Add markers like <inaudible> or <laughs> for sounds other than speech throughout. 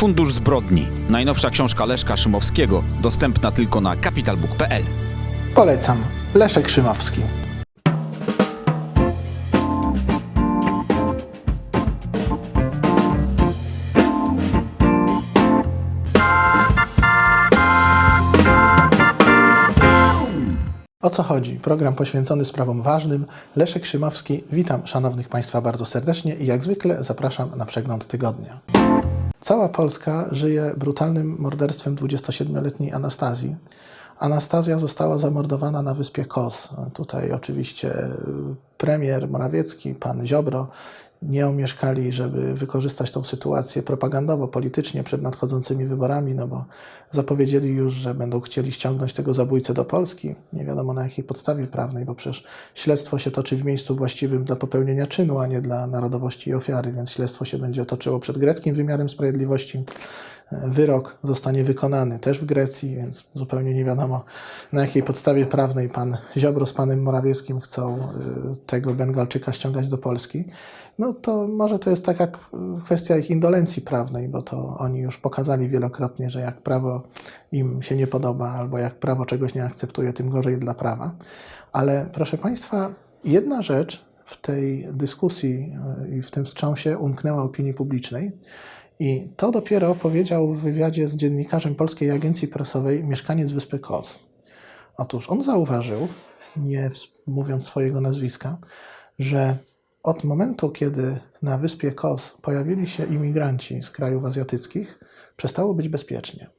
Fundusz Zbrodni. Najnowsza książka Leszka Szymowskiego, dostępna tylko na capitalbook.pl. Polecam. Leszek Szymowski. O co chodzi? Program poświęcony sprawom ważnym. Leszek Szymowski. Witam szanownych Państwa bardzo serdecznie i jak zwykle zapraszam na przegląd tygodnia. Cała Polska żyje brutalnym morderstwem 27-letniej Anastazji. Anastazja została zamordowana na wyspie Kos. Tutaj oczywiście y, premier Morawiecki, pan Ziobro nie omieszkali, żeby wykorzystać tą sytuację propagandowo, politycznie przed nadchodzącymi wyborami, no bo zapowiedzieli już, że będą chcieli ściągnąć tego zabójcę do Polski. Nie wiadomo na jakiej podstawie prawnej, bo przecież śledztwo się toczy w miejscu właściwym dla popełnienia czynu, a nie dla narodowości i ofiary, więc śledztwo się będzie toczyło przed greckim wymiarem sprawiedliwości. Wyrok zostanie wykonany też w Grecji, więc zupełnie nie wiadomo na jakiej podstawie prawnej pan Ziobro z panem Morawieckim chcą y, tego Bengalczyka ściągać do Polski. No to może to jest taka kwestia ich indolencji prawnej, bo to oni już pokazali wielokrotnie, że jak prawo im się nie podoba albo jak prawo czegoś nie akceptuje, tym gorzej dla prawa. Ale proszę państwa, jedna rzecz w tej dyskusji y, i w tym wstrząsie umknęła opinii publicznej. I to dopiero powiedział w wywiadzie z dziennikarzem Polskiej Agencji Prasowej mieszkaniec wyspy Kos. Otóż on zauważył, nie mówiąc swojego nazwiska, że od momentu, kiedy na wyspie Kos pojawili się imigranci z krajów azjatyckich, przestało być bezpiecznie.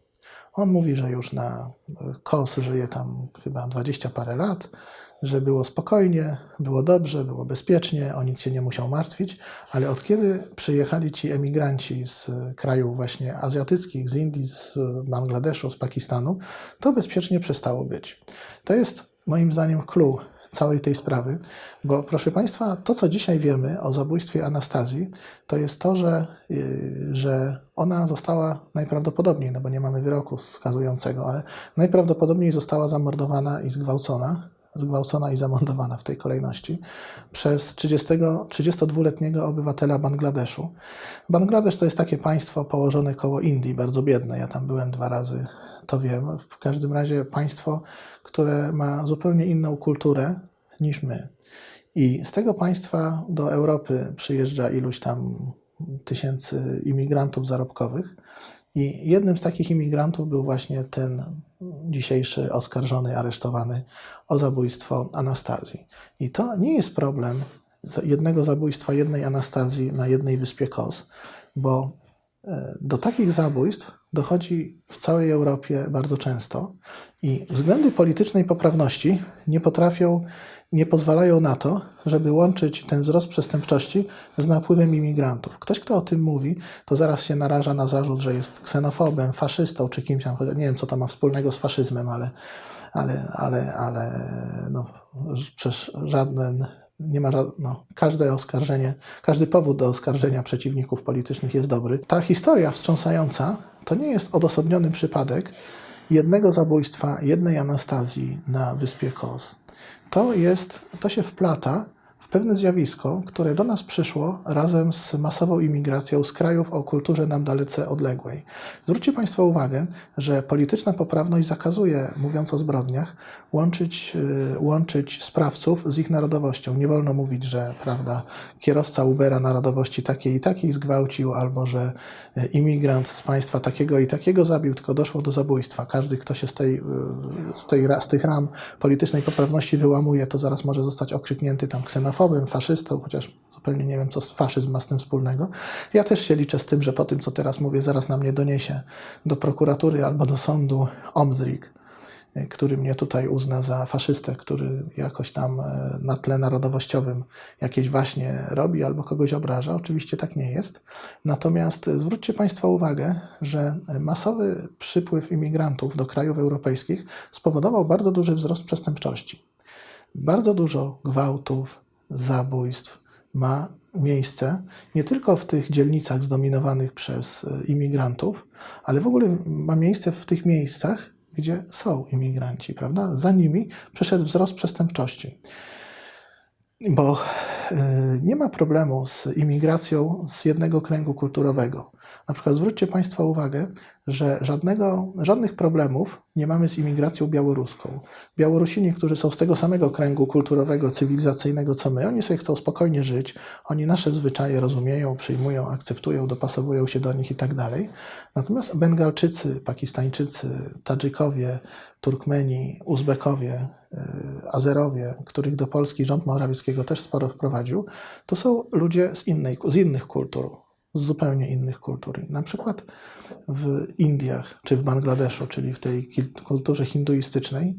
On mówi, że już na e, Kos żyje tam chyba 20 parę lat, że było spokojnie, było dobrze, było bezpiecznie, o nic się nie musiał martwić, ale od kiedy przyjechali ci emigranci z krajów właśnie azjatyckich, z Indii, z Bangladeszu, z Pakistanu, to bezpiecznie przestało być. To jest moim zdaniem clue całej tej sprawy, bo proszę Państwa, to co dzisiaj wiemy o zabójstwie Anastazji, to jest to, że, yy, że ona została najprawdopodobniej, no bo nie mamy wyroku skazującego, ale najprawdopodobniej została zamordowana i zgwałcona, zgwałcona i zamordowana w tej kolejności przez 30, 32-letniego obywatela Bangladeszu. Bangladesz to jest takie państwo położone koło Indii, bardzo biedne. Ja tam byłem dwa razy, to wiem. W każdym razie państwo, które ma zupełnie inną kulturę niż my. I z tego państwa do Europy przyjeżdża iluś tam tysięcy imigrantów zarobkowych. I jednym z takich imigrantów był właśnie ten dzisiejszy oskarżony, aresztowany o zabójstwo Anastazji. I to nie jest problem jednego zabójstwa jednej Anastazji na jednej wyspie Kos, bo do takich zabójstw dochodzi w całej Europie bardzo często i względy politycznej poprawności nie potrafią, nie pozwalają na to, żeby łączyć ten wzrost przestępczości z napływem imigrantów. Ktoś, kto o tym mówi, to zaraz się naraża na zarzut, że jest ksenofobem, faszystą czy kimś tam. Nie wiem, co to ma wspólnego z faszyzmem, ale, ale, ale, ale no, przecież żaden nie ma ża- no, każde oskarżenie, każdy powód do oskarżenia przeciwników politycznych jest dobry. Ta historia wstrząsająca to nie jest odosobniony przypadek jednego zabójstwa, jednej Anastazji na wyspie Kos. To jest, to się wplata pewne zjawisko, które do nas przyszło razem z masową imigracją z krajów o kulturze nam dalece odległej. Zwróćcie Państwo uwagę, że polityczna poprawność zakazuje, mówiąc o zbrodniach, łączyć, y, łączyć sprawców z ich narodowością. Nie wolno mówić, że prawda, kierowca Ubera narodowości takiej i takiej zgwałcił, albo że y, imigrant z państwa takiego i takiego zabił, tylko doszło do zabójstwa. Każdy, kto się z, tej, y, z, tej, z tych ram politycznej poprawności wyłamuje, to zaraz może zostać okrzyknięty tam ksenofobem, faszystą, chociaż zupełnie nie wiem, co faszyzm ma z tym wspólnego. Ja też się liczę z tym, że po tym, co teraz mówię, zaraz na mnie doniesie do prokuratury albo do sądu Omzrik, y, który mnie tutaj uzna za faszystę, który jakoś tam e, na tle narodowościowym jakieś właśnie robi albo kogoś obraża. Oczywiście tak nie jest. Natomiast e, zwróćcie Państwo uwagę, że masowy przypływ imigrantów do krajów europejskich spowodował bardzo duży wzrost przestępczości. Bardzo dużo gwałtów, zabójstw ma miejsce nie tylko w tych dzielnicach zdominowanych przez e, imigrantów, ale w ogóle ma miejsce w tych miejscach, gdzie są imigranci, prawda? Za nimi przyszedł wzrost przestępczości. Bo y, nie ma problemu z imigracją z jednego kręgu kulturowego. Na przykład zwróćcie Państwo uwagę, że żadnego, żadnych problemów nie mamy z imigracją białoruską. Białorusini, którzy są z tego samego kręgu kulturowego, cywilizacyjnego co my, oni sobie chcą spokojnie żyć, oni nasze zwyczaje rozumieją, przyjmują, akceptują, dopasowują się do nich i tak dalej. Natomiast Bengalczycy, Pakistańczycy, Tadżykowie, Turkmeni, Uzbekowie, Azerowie, których do Polski rząd Morawieckiego też sporo wprowadził, to są ludzie z, innej, z innych kultur, z zupełnie innych kultur. Na przykład w Indiach czy w Bangladeszu, czyli w tej kulturze hinduistycznej,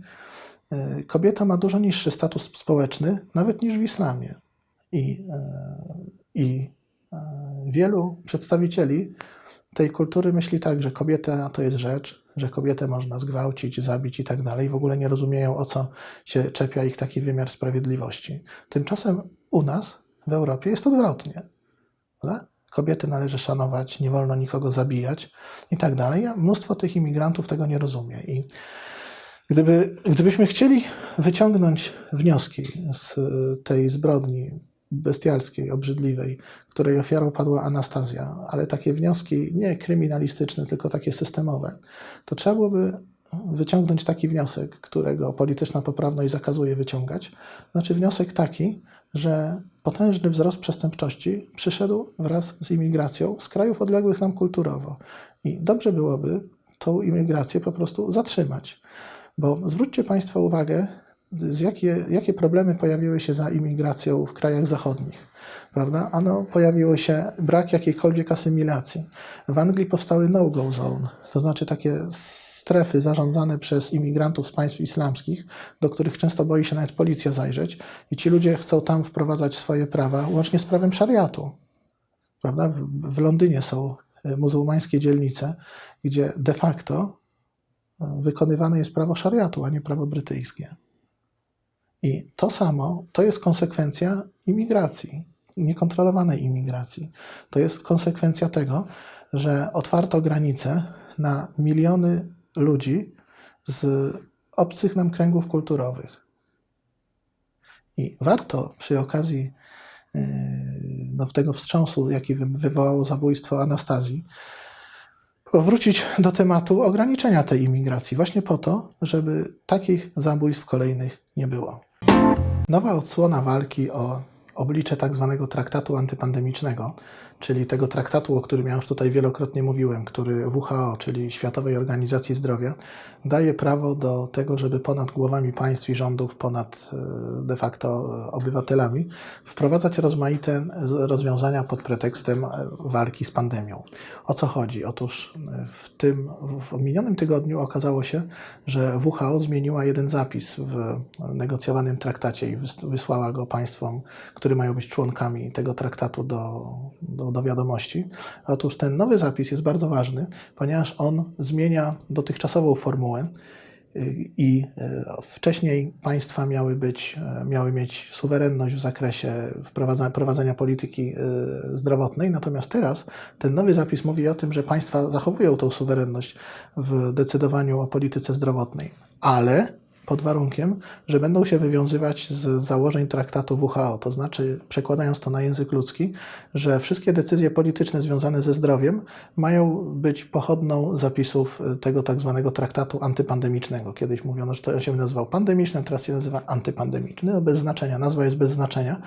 y, kobieta ma dużo niższy status społeczny, nawet niż w islamie. I, y, i wielu przedstawicieli tej kultury myśli tak, że kobieta to jest rzecz, że kobietę można zgwałcić, zabić i tak dalej. W ogóle nie rozumieją, o co się czepia ich taki wymiar sprawiedliwości. Tymczasem u nas w Europie jest odwrotnie. Prawda? Kobiety należy szanować, nie wolno nikogo zabijać i tak dalej. Mnóstwo tych imigrantów tego nie rozumie. I gdyby, gdybyśmy chcieli wyciągnąć wnioski z tej zbrodni bestialskiej, obrzydliwej, której ofiarą padła Anastazja, ale takie wnioski nie kryminalistyczne, tylko takie systemowe, to trzeba byłoby wyciągnąć taki wniosek, którego polityczna poprawność zakazuje wyciągać. Znaczy wniosek taki, że potężny wzrost przestępczości przyszedł wraz z imigracją z krajów odległych nam kulturowo. I dobrze byłoby tą imigrację po prostu zatrzymać. Bo zwróćcie Państwo uwagę, z jakie, jakie problemy pojawiły się za imigracją w krajach zachodnich. Prawda? Ano, pojawiło się brak jakiejkolwiek asymilacji. W Anglii powstały no-go zone, to znaczy takie strefy zarządzane przez imigrantów z państw islamskich, do których często boi się nawet policja zajrzeć, i ci ludzie chcą tam wprowadzać swoje prawa, łącznie z prawem szariatu. Prawda? W, w Londynie są e, muzułmańskie dzielnice, gdzie de facto e, wykonywane jest prawo szariatu, a nie prawo brytyjskie. I to samo to jest konsekwencja imigracji, niekontrolowanej imigracji. To jest konsekwencja tego, że otwarto granice na miliony ludzi z obcych nam kręgów kulturowych. I warto przy okazji yy, no, tego wstrząsu, jaki wy- wywołało zabójstwo Anastazji, powrócić do tematu ograniczenia tej imigracji, właśnie po to, żeby takich zabójstw kolejnych nie było. Nowa odsłona walki o oblicze tak zwanego traktatu antypandemicznego, czyli tego traktatu, o którym ja już tutaj wielokrotnie mówiłem, który WHO, czyli Światowej Organizacji Zdrowia, daje prawo do tego, żeby ponad głowami państw i rządów, ponad e, de facto obywatelami, wprowadzać rozmaite rozwiązania pod pretekstem e, walki z pandemią. O co chodzi? Otóż e, w tym w minionym tygodniu okazało się, że WHO zmieniła jeden zapis w negocjowanym traktacie i wys- wysłała go państwom, które mają być członkami tego traktatu do, do, do wiadomości. Otóż ten nowy zapis jest bardzo ważny, ponieważ on zmienia dotychczasową formułę y, i y, wcześniej państwa miały, być, y, miały mieć suwerenność w zakresie prowadzenia polityki y, zdrowotnej, natomiast teraz ten nowy zapis mówi o tym, że państwa zachowują tą suwerenność w decydowaniu o polityce zdrowotnej, ale pod warunkiem, że będą się wywiązywać z założeń traktatu WHO, to znaczy, przekładając to na język ludzki, że wszystkie decyzje polityczne związane ze zdrowiem mają być pochodną zapisów y, tego tak zwanego traktatu antypandemicznego. Kiedyś mówiono, że to się nazywał pandemiczny, teraz się nazywa antypandemiczny. No, bez znaczenia, nazwa jest bez znaczenia.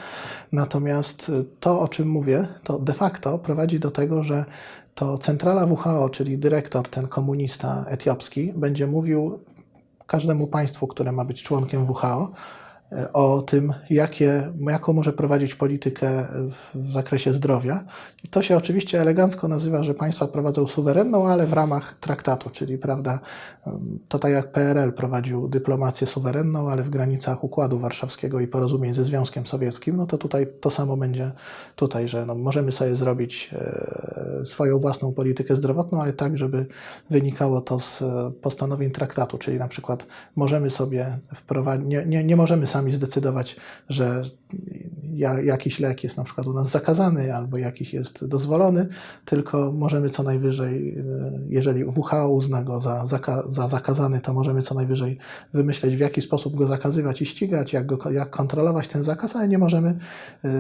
Natomiast y, to, o czym mówię, to de facto prowadzi do tego, że to centrala WHO, czyli dyrektor, ten komunista etiopski, będzie mówił każdemu państwu, które ma być członkiem WHO, o tym, jakie, jaką może prowadzić politykę w, zakresie zdrowia. I to się oczywiście elegancko nazywa, że państwa prowadzą suwerenną, ale w ramach traktatu, czyli prawda, to tak jak PRL prowadził dyplomację suwerenną, ale w granicach Układu Warszawskiego i porozumień ze Związkiem Sowieckim, no to tutaj to samo będzie tutaj, że no, możemy sobie zrobić e, swoją własną politykę zdrowotną, ale tak, żeby wynikało to z e, postanowień traktatu, czyli na przykład możemy sobie wprowadzić, nie, nie, nie możemy sami zdecydować, że ja, jakiś lek jest na przykład u nas zakazany albo jakiś jest dozwolony, tylko możemy co najwyżej, jeżeli WHO uzna go za, za zakazany, to możemy co najwyżej wymyśleć, w jaki sposób go zakazywać i ścigać, jak, go, jak kontrolować ten zakaz, ale nie możemy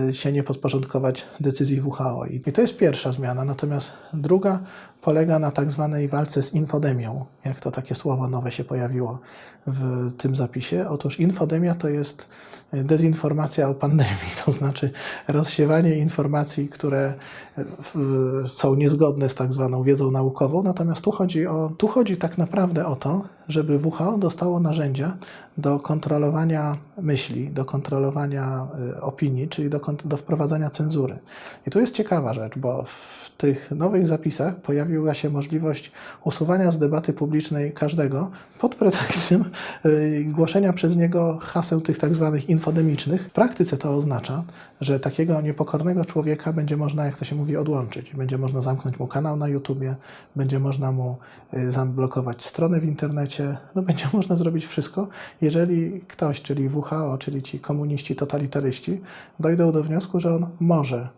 y, się nie podporządkować decyzji WHO. I to jest pierwsza zmiana. Natomiast druga polega na tak zwanej walce z infodemią, jak to takie słowo nowe się pojawiło w tym zapisie. Otóż infodemia to jest dezinformacja o pandemii, <laughs> to znaczy rozsiewanie informacji, które w- są niezgodne z tak zwaną wiedzą naukową. Natomiast tu chodzi, o, tu chodzi tak naprawdę o to, żeby WHO dostało narzędzia do kontrolowania myśli, do kontrolowania y, opinii, czyli do, do wprowadzania cenzury. I tu jest ciekawa rzecz, bo w tych nowych zapisach pojawiła się możliwość usuwania z debaty publicznej każdego pod pretekstem y, głoszenia przez niego haseł tych tak zwanych infodemicznych. W praktyce to oznacza, że takiego niepokornego człowieka będzie można, jak to się mówi, odłączyć. Będzie można zamknąć mu kanał na YouTubie, będzie można mu y, zablokować stronę w internecie, no <laughs> będzie można zrobić wszystko, jeżeli ktoś, czyli WHO, czyli ci komuniści, totalitaryści, dojdą do wniosku, że on może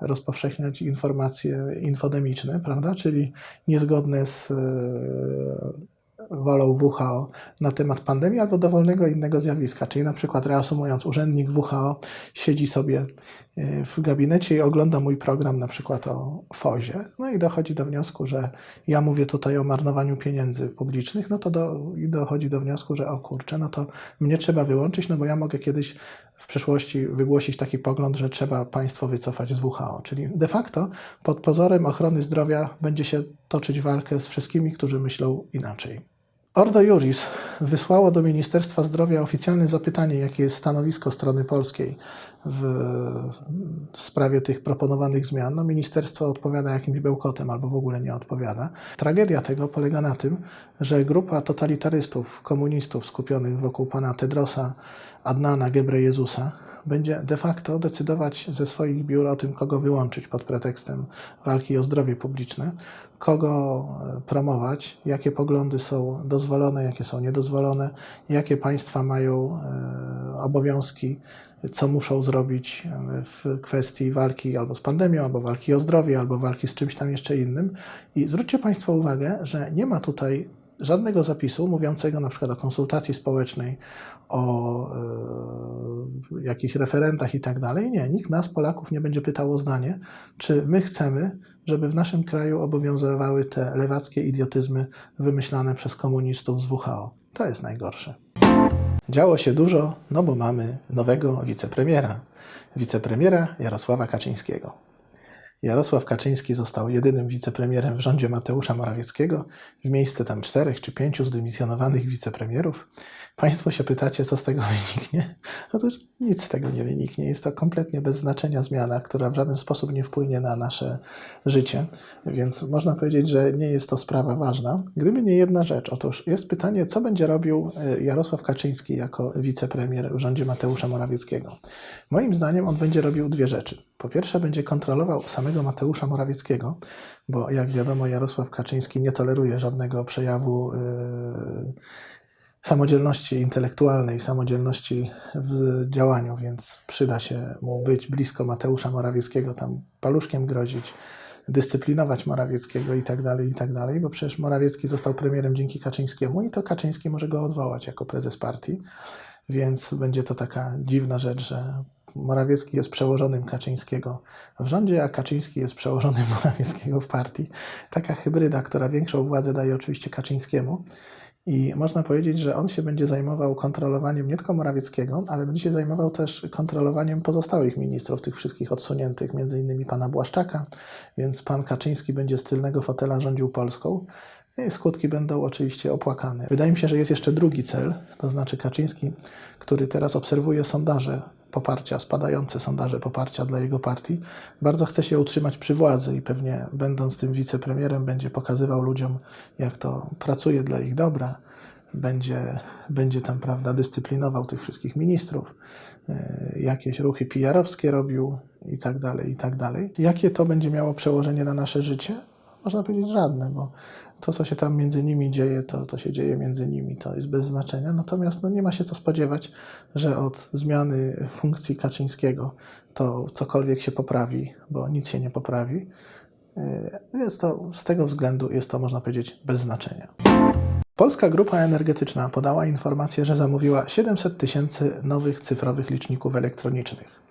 rozpowszechniać informacje infodemiczne, prawda, czyli niezgodne z wolą WHO na temat pandemii albo dowolnego innego zjawiska. Czyli na przykład reasumując, urzędnik WHO siedzi sobie e, w gabinecie i ogląda mój program na przykład o FOzie, no i dochodzi do wniosku, że ja mówię tutaj o marnowaniu pieniędzy publicznych, no to do, dochodzi do wniosku, że o kurczę, no to mnie trzeba wyłączyć, no bo ja mogę kiedyś w przyszłości wygłosić taki pogląd, że trzeba państwo wycofać z WHO. Czyli de facto pod pozorem ochrony zdrowia będzie się toczyć walkę z wszystkimi, którzy myślą inaczej. Ordo Juris wysłało do Ministerstwa Zdrowia oficjalne zapytanie, jakie jest stanowisko strony polskiej w, w sprawie tych proponowanych zmian. No, ministerstwo odpowiada jakimś bełkotem albo w ogóle nie odpowiada. Tragedia tego polega na tym, że grupa totalitarystów, komunistów skupionych wokół pana Tedrosa Adnana Gebrejezusa będzie de facto decydować ze swoich biur o tym, kogo wyłączyć pod pretekstem walki o zdrowie publiczne, kogo e, promować, jakie poglądy są dozwolone, jakie są niedozwolone, jakie państwa mają e, obowiązki, co muszą zrobić e, w kwestii walki albo z pandemią, albo walki o zdrowie, albo walki z czymś tam jeszcze innym. I zwróćcie Państwo uwagę, że nie ma tutaj żadnego zapisu mówiącego na przykład o konsultacji społecznej, o e, jakichś referentach i tak dalej. Nie, nikt nas, Polaków, nie będzie pytał o zdanie, czy my chcemy, żeby w naszym kraju obowiązywały te lewackie idiotyzmy wymyślane przez komunistów z WHO. To jest najgorsze. Działo się dużo, no bo mamy nowego wicepremiera. Wicepremiera Jarosława Kaczyńskiego. Jarosław Kaczyński został jedynym wicepremierem w rządzie Mateusza Morawieckiego, w miejsce tam czterech czy pięciu zdymisjonowanych wicepremierów. Państwo się pytacie, co z tego <laughs> wyniknie? Otóż nic z tego nie wyniknie. Jest to kompletnie bez znaczenia zmiana, która w żaden sposób nie wpłynie na nasze życie, więc można powiedzieć, że nie jest to sprawa ważna. Gdyby nie jedna rzecz, otóż jest pytanie, co będzie robił e, Jarosław Kaczyński jako wicepremier w rządzie Mateusza Morawieckiego. Moim zdaniem on będzie robił dwie rzeczy. Po pierwsze, będzie kontrolował samego Mateusza Morawieckiego, bo jak wiadomo, Jarosław Kaczyński nie toleruje żadnego przejawu yy, samodzielności intelektualnej, samodzielności w działaniu, więc przyda się mu być blisko Mateusza Morawieckiego, tam paluszkiem grozić, dyscyplinować Morawieckiego i tak dalej, i tak dalej, bo przecież Morawiecki został premierem dzięki Kaczyńskiemu i to Kaczyński może go odwołać jako prezes partii, więc będzie to taka dziwna rzecz, że Morawiecki jest przełożonym Kaczyńskiego w rządzie, a Kaczyński jest przełożonym <laughs> Morawieckiego w partii. Taka hybryda, która większą władzę daje oczywiście Kaczyńskiemu. I można powiedzieć, że on się będzie zajmował kontrolowaniem nie tylko Morawieckiego, ale będzie się zajmował też kontrolowaniem pozostałych ministrów, tych wszystkich odsuniętych, między innymi pana Błaszczaka, więc pan Kaczyński będzie z tylnego fotela rządził Polską. I skutki będą oczywiście opłakane. Wydaje mi się, że jest jeszcze drugi cel, to znaczy Kaczyński, który teraz obserwuje sondaże poparcia, spadające sondaże poparcia dla jego partii, bardzo chce się utrzymać przy władzy i pewnie będąc tym wicepremierem będzie pokazywał ludziom, jak to pracuje dla ich dobra, będzie, będzie tam, prawda, dyscyplinował tych wszystkich ministrów, yy, jakieś ruchy PR-owskie robił i tak dalej, i tak dalej. Jakie to będzie miało przełożenie na nasze życie? można powiedzieć żadne, bo to, co się tam między nimi dzieje, to, to się dzieje między nimi, to jest bez znaczenia. Natomiast no, nie ma się co spodziewać, że od zmiany funkcji Kaczyńskiego to cokolwiek się poprawi, bo nic się nie poprawi. Więc to z tego względu jest to, można powiedzieć, bez znaczenia. Polska Grupa Energetyczna podała informację, że zamówiła 700 tysięcy nowych cyfrowych liczników elektronicznych.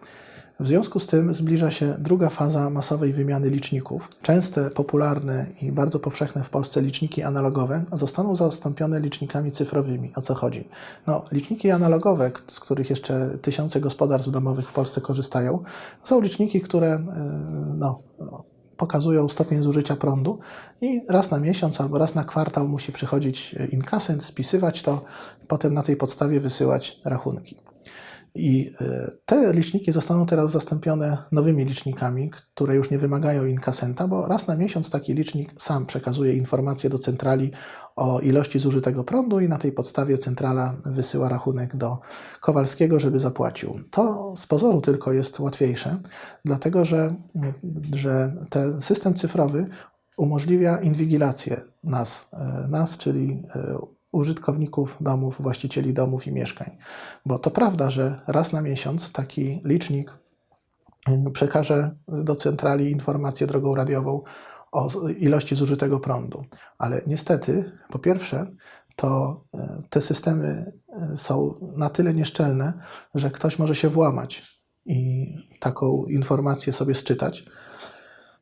W związku z tym zbliża się druga faza masowej wymiany liczników. Częste, popularne i bardzo powszechne w Polsce liczniki analogowe zostaną zastąpione licznikami cyfrowymi. O co chodzi? No, liczniki analogowe, z których jeszcze tysiące gospodarstw domowych w Polsce korzystają, są liczniki, które yy, no, pokazują stopień zużycia prądu i raz na miesiąc albo raz na kwartał musi przychodzić inkasent, spisywać to, potem na tej podstawie wysyłać rachunki. I e, te liczniki zostaną teraz zastąpione nowymi licznikami, które już nie wymagają inkasenta, bo raz na miesiąc taki licznik sam przekazuje informacje do centrali o ilości zużytego prądu i na tej podstawie centrala wysyła rachunek do Kowalskiego, żeby zapłacił. To z pozoru tylko jest łatwiejsze, dlatego że, że ten system cyfrowy umożliwia inwigilację nas, e, nas czyli e, użytkowników domów, właścicieli domów i mieszkań. Bo to prawda, że raz na miesiąc taki licznik mm, przekaże do centrali informację drogą radiową o ilości zużytego prądu. Ale niestety, po pierwsze, to e, te systemy e, są na tyle nieszczelne, że ktoś może się włamać i taką informację sobie sczytać.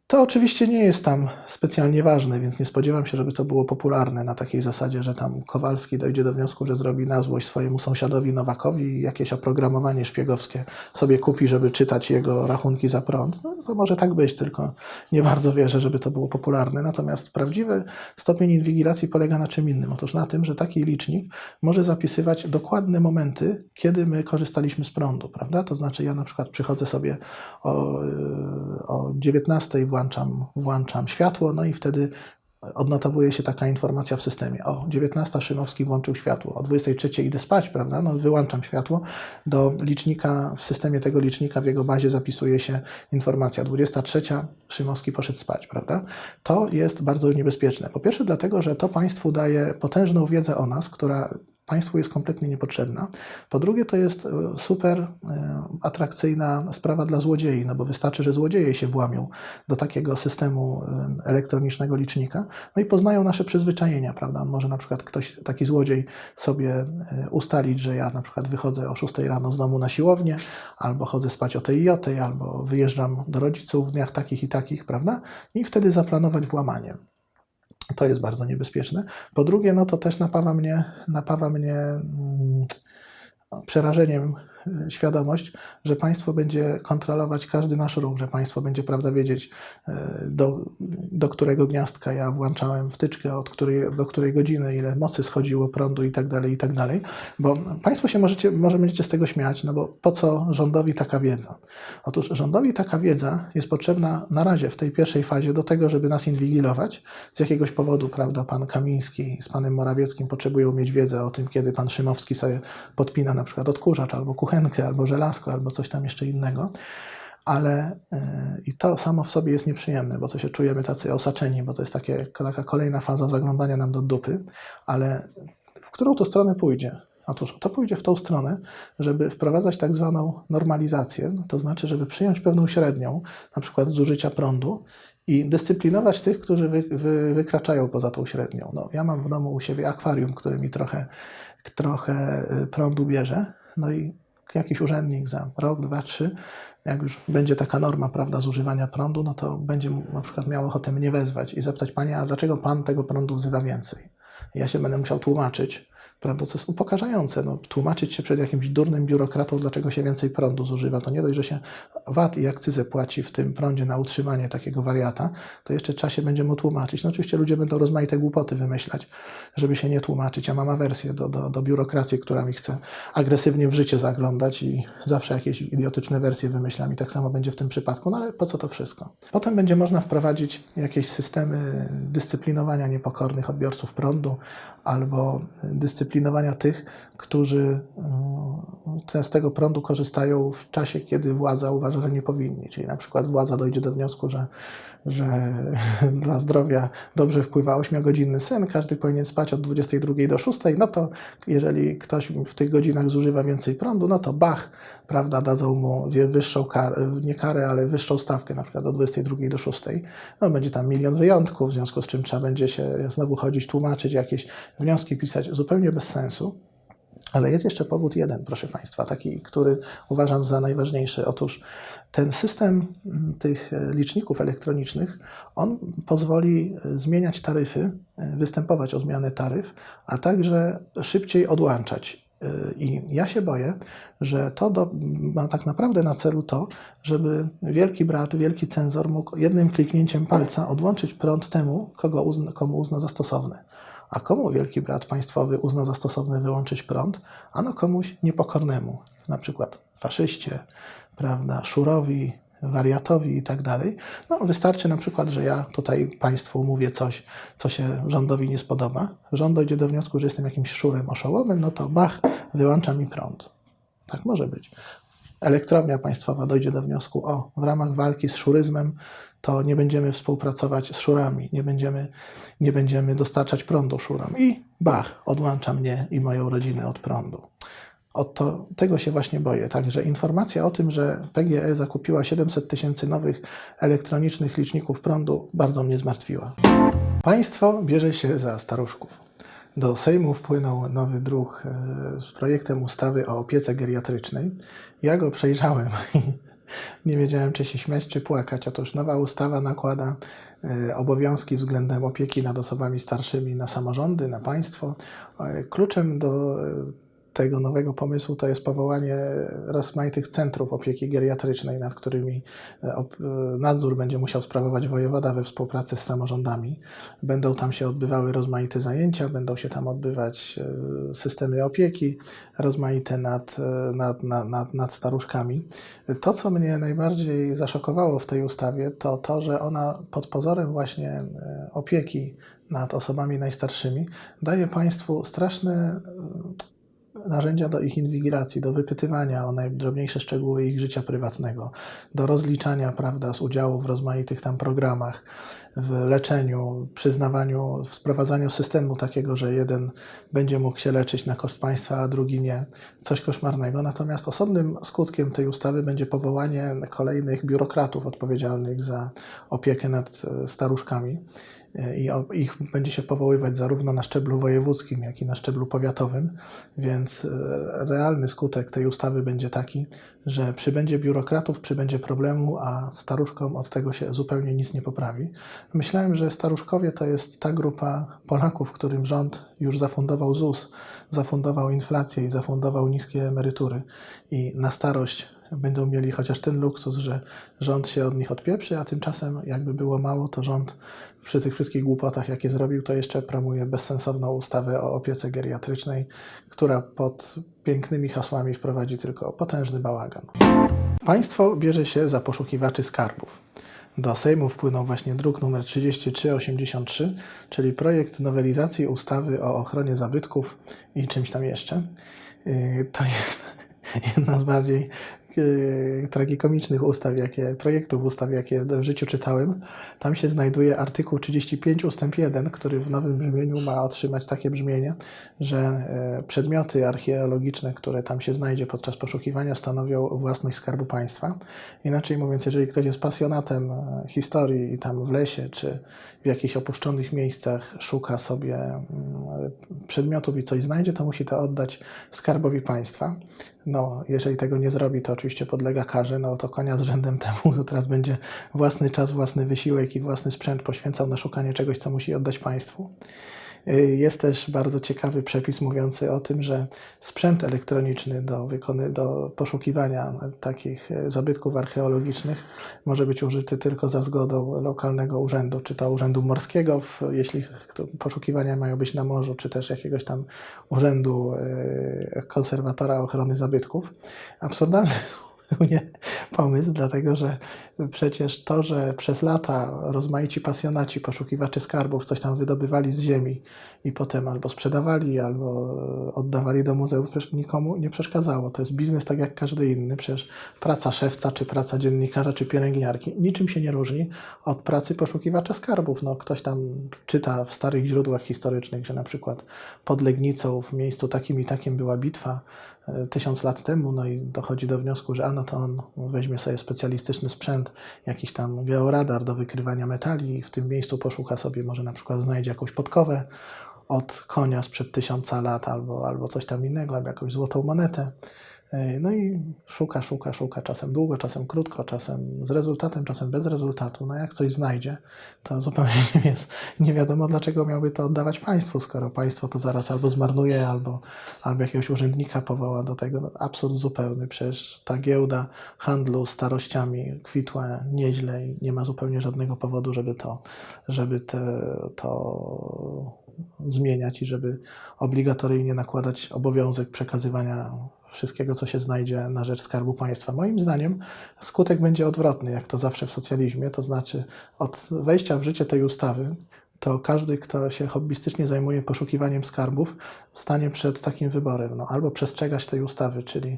To oczywiście nie jest tam specjalnie ważne, więc nie spodziewam się, żeby to było popularne na takiej zasadzie, że tam Kowalski dojdzie do wniosku, że zrobi na złość swojemu sąsiadowi Nowakowi i jakieś oprogramowanie szpiegowskie sobie kupi, żeby czytać jego rachunki za prąd. No, to może tak być, tylko nie bardzo wierzę, żeby to było popularne. Natomiast prawdziwy stopień inwigilacji polega na czym innym? Otóż na tym, że taki licznik może zapisywać dokładne momenty, kiedy my korzystaliśmy z prądu, prawda? To znaczy ja na przykład przychodzę sobie o, yy, o 19 włączam, włączam światło, no i wtedy odnotowuje się taka informacja w systemie. O, 19 Szymowski włączył światło, o 23 idę spać, prawda? No wyłączam światło. Do licznika, w systemie tego licznika, w jego bazie zapisuje się informacja 23 Szymowski poszedł spać, prawda? To jest bardzo niebezpieczne. Po pierwsze dlatego, że to państwu daje potężną wiedzę o nas, która państwu jest kompletnie niepotrzebna. Po drugie, to jest e, super e, atrakcyjna sprawa dla złodziei, no bo wystarczy, że złodzieje się włamią do takiego systemu e, elektronicznego licznika, no i poznają nasze przyzwyczajenia, prawda? Może na przykład ktoś, taki złodziej sobie ustalić, że ja na przykład wychodzę o 6 rano z domu na siłownię, albo chodzę spać o tej i o tej, albo wyjeżdżam do rodziców w dniach takich i takich, prawda? I wtedy zaplanować włamanie. To jest bardzo niebezpieczne. Po drugie, no to też napawa mnie, napawa mnie mm, przerażeniem świadomość, że państwo będzie kontrolować każdy nasz ruch, że państwo będzie, prawda, wiedzieć, y, do, do którego gniazdka ja włączałem wtyczkę, od której, do której godziny, ile mocy schodziło prądu i tak dalej, i tak dalej. Bo państwo się możecie, może będziecie z tego śmiać, no bo po co rządowi taka wiedza? Otóż rządowi taka wiedza jest potrzebna na razie w tej pierwszej fazie do tego, żeby nas inwigilować. Z jakiegoś powodu, prawda, pan Kamiński z panem Morawieckim potrzebują mieć wiedzę o tym, kiedy pan Szymowski sobie podpina na przykład odkurzacz, albo kuchenkę, albo żelazko, albo coś tam jeszcze innego. Ale yy, i to samo w sobie jest nieprzyjemne, bo to się czujemy tacy osaczeni, bo to jest takie, taka kolejna faza zaglądania nam do dupy, ale w którą to stronę pójdzie? Otóż to pójdzie w tą stronę, żeby wprowadzać tak zwaną normalizację, to znaczy, żeby przyjąć pewną średnią, na przykład zużycia prądu i dyscyplinować tych, którzy wy, wy, wykraczają poza tą średnią. No, ja mam w domu u siebie akwarium, które mi trochę, trochę y, prądu bierze, no i jakiś urzędnik za rok, dwa, trzy, jak już będzie taka norma, prawda, zużywania prądu, no to będzie na przykład miał ochotę mnie wezwać i zapytać, panie, a dlaczego pan tego prądu wzywa więcej? I ja się będę musiał tłumaczyć, prawda, co jest upokarzające. No, tłumaczyć się przed jakimś durnym biurokratą, dlaczego się więcej prądu zużywa. To nie dość, że się VAT i akcyzę płaci w tym prądzie na utrzymanie takiego wariata, to jeszcze trzeba się będzie mu tłumaczyć. No oczywiście ludzie będą rozmaite głupoty wymyślać, żeby się nie tłumaczyć. Ja mam awersję do, do, do biurokracji, która mi chce agresywnie w życie zaglądać i zawsze jakieś idiotyczne wersje wymyślam i tak samo będzie w tym przypadku, no ale po co to wszystko? Potem będzie można wprowadzić jakieś systemy dyscyplinowania niepokornych odbiorców prądu albo dyscyplinowania tych, którzy mm, z tego prądu korzystają w czasie, kiedy władza uważa, że nie powinni. Czyli na przykład władza dojdzie do wniosku, że, że <laughs> dla zdrowia dobrze wpływa 8-godzinny sen, każdy powinien spać od 22 do 6, no to jeżeli ktoś w tych godzinach zużywa więcej prądu, no to bach, prawda, dadzą mu wyższą karę, nie karę, ale wyższą stawkę, na przykład od 22 do 6. No będzie tam milion wyjątków, w związku z czym trzeba będzie się znowu chodzić, tłumaczyć, jakieś wnioski pisać, zupełnie bez sensu. Ale jest jeszcze powód jeden, proszę Państwa, taki, który uważam za najważniejszy. Otóż ten system mm, tych e, liczników elektronicznych, on pozwoli e, zmieniać taryfy, e, występować o zmianę taryf, a także szybciej odłączać. I ja się boję, że to do, ma tak naprawdę na celu to, żeby wielki brat, wielki cenzor mógł jednym kliknięciem palca odłączyć prąd temu, kogo uzna, komu uzna za stosowne. A komu wielki brat państwowy uzna za stosowne wyłączyć prąd? Ano komuś niepokornemu, na przykład faszyście, prawda, szurowi, wariatowi i tak dalej. No, wystarczy na przykład, że ja tutaj państwu mówię coś, co się rządowi nie spodoba. Rząd dojdzie do wniosku, że jestem jakimś szurem, oszołomem, no to bach, wyłącza mi prąd. Tak może być. Elektrownia państwowa dojdzie do wniosku, o, w ramach walki z szuryzmem to nie będziemy współpracować z szurami, nie będziemy, nie będziemy dostarczać prądu szurom. I bach, odłącza mnie i moją rodzinę od prądu. Od to, tego się właśnie boję. Także informacja o tym, że PGE zakupiła 700 tysięcy nowych elektronicznych liczników prądu, bardzo mnie zmartwiła. Państwo bierze się za staruszków. Do Sejmu wpłynął nowy druk e, z projektem ustawy o opiece geriatrycznej. Ja go przejrzałem i nie wiedziałem, czy się śmiać, czy płakać. Otóż nowa ustawa nakłada e, obowiązki względem opieki nad osobami starszymi na samorządy, na państwo. E, Kluczem do e, tego nowego pomysłu to jest powołanie rozmaitych centrów opieki geriatrycznej, nad którymi e, e, nadzór będzie musiał sprawować wojewoda we współpracy z samorządami. Będą tam się odbywały rozmaite zajęcia, będą się tam odbywać e, systemy opieki rozmaite nad, nad, nad, nad, nad staruszkami. To, co mnie najbardziej zaszokowało w tej ustawie, to to, że ona pod pozorem właśnie opieki nad osobami najstarszymi daje państwu straszne narzędzia do ich inwigilacji, do wypytywania o najdrobniejsze szczegóły ich życia prywatnego, do rozliczania prawda, z udziału w rozmaitych tam programach, w leczeniu, przyznawaniu, w sprowadzaniu systemu takiego, że jeden będzie mógł się leczyć na koszt państwa, a drugi nie. Coś koszmarnego. Natomiast osobnym skutkiem tej ustawy będzie powołanie kolejnych biurokratów odpowiedzialnych za opiekę nad e, staruszkami i o- ich będzie się powoływać zarówno na szczeblu wojewódzkim, jak i na szczeblu powiatowym, więc e, realny skutek tej ustawy będzie taki, że przybędzie biurokratów, przybędzie problemu, a staruszkom od tego się zupełnie nic nie poprawi. Myślałem, że staruszkowie to jest ta grupa Polaków, którym rząd już zafundował ZUS, zafundował inflację i zafundował niskie emerytury i na starość będą mieli chociaż ten luksus, że rząd się od nich odpieprzy, a tymczasem, jakby było mało, to rząd przy tych wszystkich głupotach, jakie zrobił, to jeszcze promuje bezsensowną ustawę o opiece geriatrycznej, która pod pięknymi hasłami wprowadzi tylko potężny bałagan. Państwo bierze się za poszukiwaczy skarbów. Do Sejmu wpłynął właśnie druk nr 3383, czyli projekt nowelizacji ustawy o ochronie zabytków i czymś tam jeszcze. Yy, To jest <laughs> jedna z bardziej tragikomicznych ustaw, jakie, projektów ustaw, jakie w życiu czytałem. Tam się znajduje artykuł 35 ustęp 1, który w nowym brzmieniu ma otrzymać takie brzmienie, że e, przedmioty archeologiczne, które tam się znajdzie podczas poszukiwania, stanowią własność Skarbu Państwa. Inaczej mówiąc, jeżeli ktoś jest pasjonatem e, historii i tam w lesie czy w jakichś opuszczonych miejscach szuka sobie mm, przedmiotów i coś znajdzie, to musi to oddać Skarbowi Państwa. No, jeżeli tego nie zrobi, to oczywiście podlega karze, no to konia z rzędem temu, to teraz będzie własny czas, własny wysiłek i własny sprzęt poświęcał na szukanie czegoś, co musi oddać państwu. Y, Jest też bardzo ciekawy przepis mówiący o tym, że sprzęt elektroniczny do, wykony, do poszukiwania takich e, zabytków archeologicznych może być użyty tylko za zgodą lokalnego urzędu, czy to urzędu morskiego, w, jeśli poszukiwania mają być na morzu, czy też jakiegoś tam urzędu e, konserwatora ochrony zabytków. Absurdalne zupełnie pomysł, dlatego że przecież to, że przez lata rozmaici pasjonaci, poszukiwacze skarbów coś tam wydobywali z ziemi i potem albo sprzedawali, albo oddawali do muzeum, przecież nikomu nie przeszkadzało. To jest biznes tak jak każdy inny. Przecież praca szewca, czy praca dziennikarza, czy pielęgniarki niczym się nie różni od pracy poszukiwacza skarbów. No, ktoś tam czyta w starych źródłach historycznych, że na przykład pod Legnicą w miejscu takim i takim była bitwa e, tysiąc lat temu, no i dochodzi do wniosku, że a no to on weźmie sobie specjalistyczny sprzęt, jakiś tam georadar do wykrywania metali i w tym miejscu poszuka sobie, może na przykład znajdzie jakąś podkowę od konia sprzed tysiąca lat albo, albo coś tam innego, albo jakąś złotą monetę. E, No i szuka, szuka, szuka, czasem długo, czasem krótko, czasem z rezultatem, czasem bez rezultatu. No jak coś znajdzie, to zupełnie <laughs> nie jest, nie wiadomo dlaczego miałby to oddawać państwu, skoro państwo to zaraz albo zmarnuje, albo, albo jakiegoś urzędnika powoła do tego. No, absurd zupełny, przecież ta giełda handlu starościami kwitła nieźle i nie ma zupełnie żadnego powodu, żeby to, żeby te, to zmieniać i żeby obligatoryjnie nakładać obowiązek przekazywania wszystkiego, co się znajdzie na rzecz Skarbu Państwa. Moim zdaniem skutek będzie odwrotny, jak to zawsze w socjalizmie, to znaczy od wejścia w życie tej ustawy to każdy, kto się hobbystycznie zajmuje poszukiwaniem skarbów, stanie przed takim wyborem. No, albo przestrzegać tej ustawy, czyli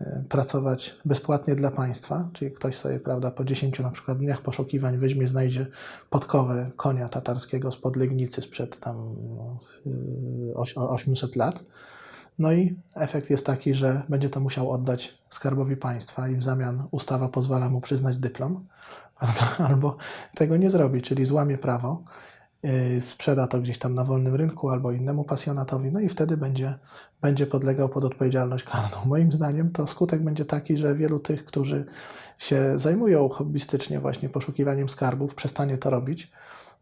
e, pracować bezpłatnie dla państwa, czyli ktoś sobie, prawda, po 10 na przykład dniach poszukiwań weźmie, znajdzie podkowę konia tatarskiego spod Legnicy sprzed tam no, y, oś- o 800 lat. No i efekt jest taki, że będzie to musiał oddać skarbowi państwa i w zamian ustawa pozwala mu przyznać dyplom, <laughs> albo tego nie zrobi, czyli złamie prawo, yy, sprzeda to gdzieś tam na wolnym rynku albo innemu pasjonatowi, no i wtedy będzie, będzie podlegał pod odpowiedzialność karną. Moim zdaniem to skutek będzie taki, że wielu tych, którzy się zajmują hobbystycznie właśnie poszukiwaniem skarbów, przestanie to robić,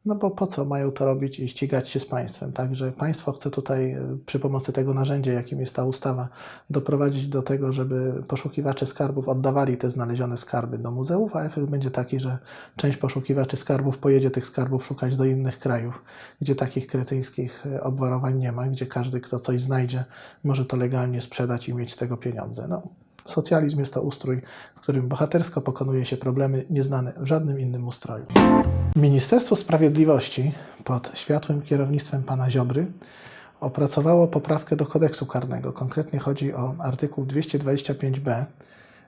no bo po co mają to robić i ścigać się z państwem? Także państwo chce tutaj e, przy pomocy tego narzędzia, jakim jest ta ustawa, doprowadzić do tego, żeby poszukiwacze skarbów oddawali te znalezione skarby do muzeów, a efekt będzie taki, że część poszukiwaczy skarbów pojedzie tych skarbów szukać do innych krajów, gdzie takich kretyńskich e, obwarowań nie ma, gdzie każdy, kto coś znajdzie, może to legalnie sprzedać i mieć z tego pieniądze. No, socjalizm jest to ustrój, w którym bohatersko pokonuje się problemy nieznane w żadnym innym ustroju. Ministerstwo Sprawiedliwości pod światłym kierownictwem pana Ziobry opracowało poprawkę do kodeksu karnego. Konkretnie chodzi o artykuł 225b,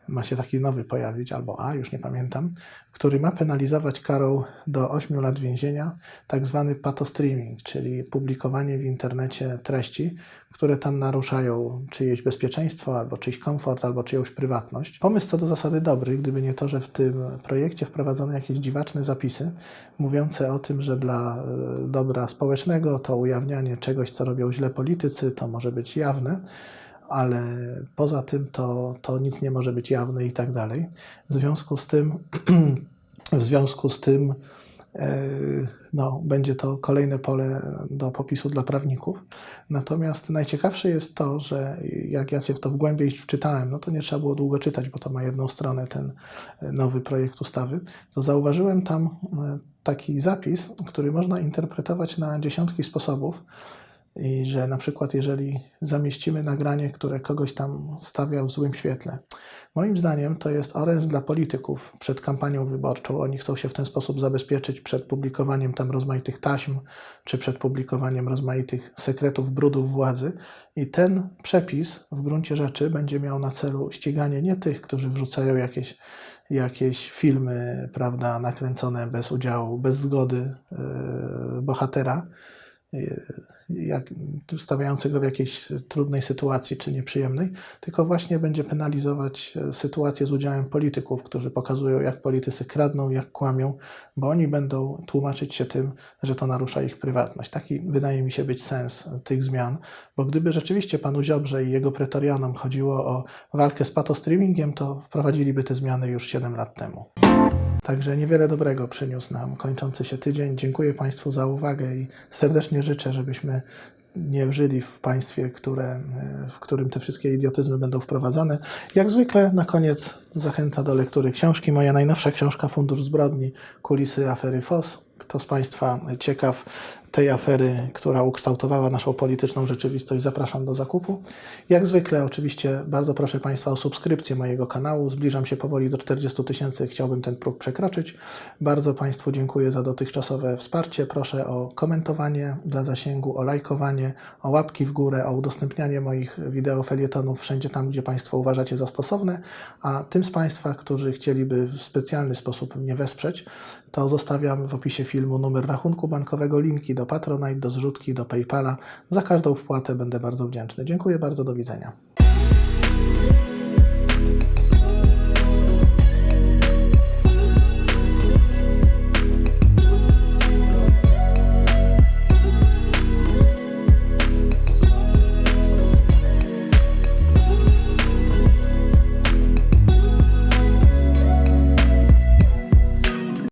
ma się taki nowy pojawić, albo A, już nie pamiętam, który ma penalizować karą do 8 lat więzienia tak zwany patostreaming, czyli publikowanie w internecie treści, które tam naruszają czyjeś bezpieczeństwo, albo czyjś komfort, albo czyjąś prywatność. Pomysł co do zasady dobry, gdyby nie to, że w tym projekcie wprowadzono jakieś dziwaczne zapisy mówiące o tym, że dla e, dobra społecznego to ujawnianie czegoś, co robią źle politycy, to może być jawne ale poza tym to, to nic nie może być jawne i tak dalej. W związku z tym, <clears throat> w związku z tym e, no, będzie to kolejne pole do popisu dla prawników. Natomiast najciekawsze jest to, że jak ja się w to głębiej wczytałem, no to nie trzeba było długo czytać, bo to ma jedną stronę ten e, nowy projekt ustawy, to zauważyłem tam e, taki zapis, który można interpretować na dziesiątki sposobów. I że na przykład, jeżeli zamieścimy nagranie, które kogoś tam stawia w złym świetle, moim zdaniem to jest oręż dla polityków przed kampanią wyborczą. Oni chcą się w ten sposób zabezpieczyć przed publikowaniem tam rozmaitych taśm, czy przed publikowaniem rozmaitych sekretów, brudów władzy. I ten przepis w gruncie rzeczy będzie miał na celu ściganie nie tych, którzy wrzucają jakieś jakieś filmy, prawda, nakręcone bez udziału, bez zgody yy, bohatera, jak, stawiającego w jakiejś trudnej sytuacji czy nieprzyjemnej, tylko właśnie będzie penalizować e, sytuację z udziałem polityków, którzy pokazują, jak politycy kradną, jak kłamią, bo oni będą tłumaczyć się tym, że to narusza ich prywatność. Taki wydaje mi się być sens tych zmian, bo gdyby rzeczywiście panu Ziobrze i jego pretorianom chodziło o walkę z patostreamingiem, to wprowadziliby te zmiany już 7 lat temu. Także niewiele dobrego przyniósł nam kończący się tydzień. Dziękuję Państwu za uwagę i serdecznie życzę, żebyśmy nie żyli w państwie, które, w którym te wszystkie idiotyzmy będą wprowadzane. Jak zwykle na koniec zachęta do lektury książki. Moja najnowsza książka Fundusz Zbrodni, kulisy afery FOS. Kto z Państwa ciekaw tej afery, która ukształtowała naszą polityczną rzeczywistość, zapraszam do zakupu. Jak zwykle, oczywiście, bardzo proszę Państwa o subskrypcję mojego kanału. Zbliżam się powoli do 40 tysięcy, chciałbym ten próg przekroczyć. Bardzo Państwu dziękuję za dotychczasowe wsparcie. Proszę o komentowanie dla zasięgu, o lajkowanie, o łapki w górę, o udostępnianie moich wideo felietonów wszędzie tam, gdzie Państwo uważacie za stosowne. A tym z Państwa, którzy chcieliby w specjalny sposób mnie wesprzeć, to zostawiam w opisie filmu numer rachunku bankowego, linki do Patronite, do zrzutki, do PayPala. Za każdą wpłatę będę bardzo wdzięczny. Dziękuję bardzo, do widzenia.